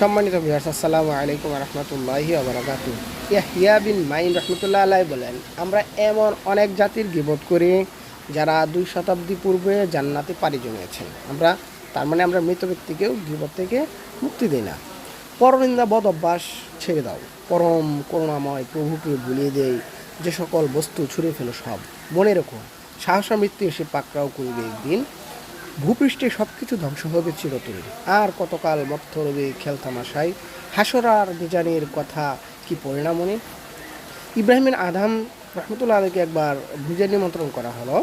সম্মানিত ভিউয়ার্স আসসালামু আলাইকুম রহমতুল্লাহি আবরাকাতু ইয়াহিয়া বিন মাইন রহমতুল্লাহ আলাই বলেন, আমরা এমন অনেক জাতির গিবত করি যারা দুই শতাব্দী পূর্বে জান্নাতে পাড়ি জমিয়েছেন। আমরা, তার মানে আমরা মৃত ব্যক্তিকেও গিবত থেকে মুক্তি দিই না। পরনিন্দা বদ অভ্যাস ছেড়ে দাও। পরম করুণাময় প্রভুকে ভুলিয়ে দেই। যে সকল বস্তু ছুঁড়ে ফেলো সব। মনে রেখো, সাহসা মৃত্যু এসে পাকড়াও করবে একদিন। ভূপৃষ্ঠে সব কিছু ধ্বংস হবে চিরতরে। আর কতকাল মত্থ খেলতামাশাই হাসরার নিজানের কথা কি পরিণামনে ইব্রাহিমের আধাম রহমতুল্লাহ আলীকে একবার ভুজে নিমন্ত্রণ করা হলো।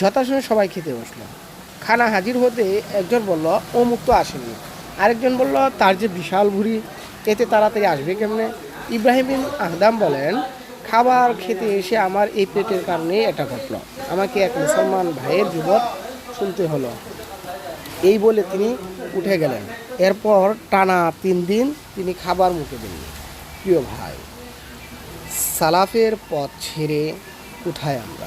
যথাসময়ে সবাই খেতে বসল। খানা হাজির হতে একজন বলল, ও মুক্ত আসেনি। আরেকজন বলল, তার যে বিশাল ভুড়ি, এতে তাড়াতাড়ি আসবে কেমনে? ইব্রাহিম আহদাম বলেন, খাবার খেতে এসে আমার এই পেটের কারণে এটা ঘটলো। আমাকে এক মুসলমান ভাইয়ের যুবক শুনতে হলো। এই বলে তিনি উঠে গেলেন। এরপর টানা তিন দিন তিনি খাবার মুখে দিলেন। প্রিয় ভাই, সালাফের পথ ছেড়ে কোথায় আমরা?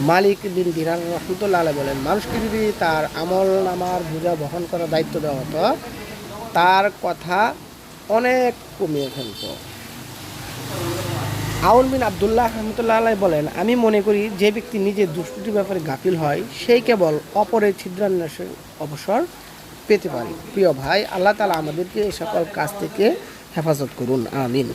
মালিক বিন দিনার রহমতুল্লাহ বলেন, মানুষকে যদি তার আমল নামার বোঝা বহন করার দায়িত্ব দেওয়া হতো, তার কথা অনেক কমিয়ে ফেলত। আউল বিন আবদুল্লাহ রহমতুল্লাহ আলাই বলেন, আমি মনে করি যে ব্যক্তি নিজে দুষ্কৃতির ব্যাপারে গাফিল হয় সেই কেবল অপরের ছিদ্রান্বেষের অবসর পেতে পারে। প্রিয় ভাই, আল্লাহ তালা আমাদেরকে এই সকল কাজ থেকে হেফাজত করুন, আমিন।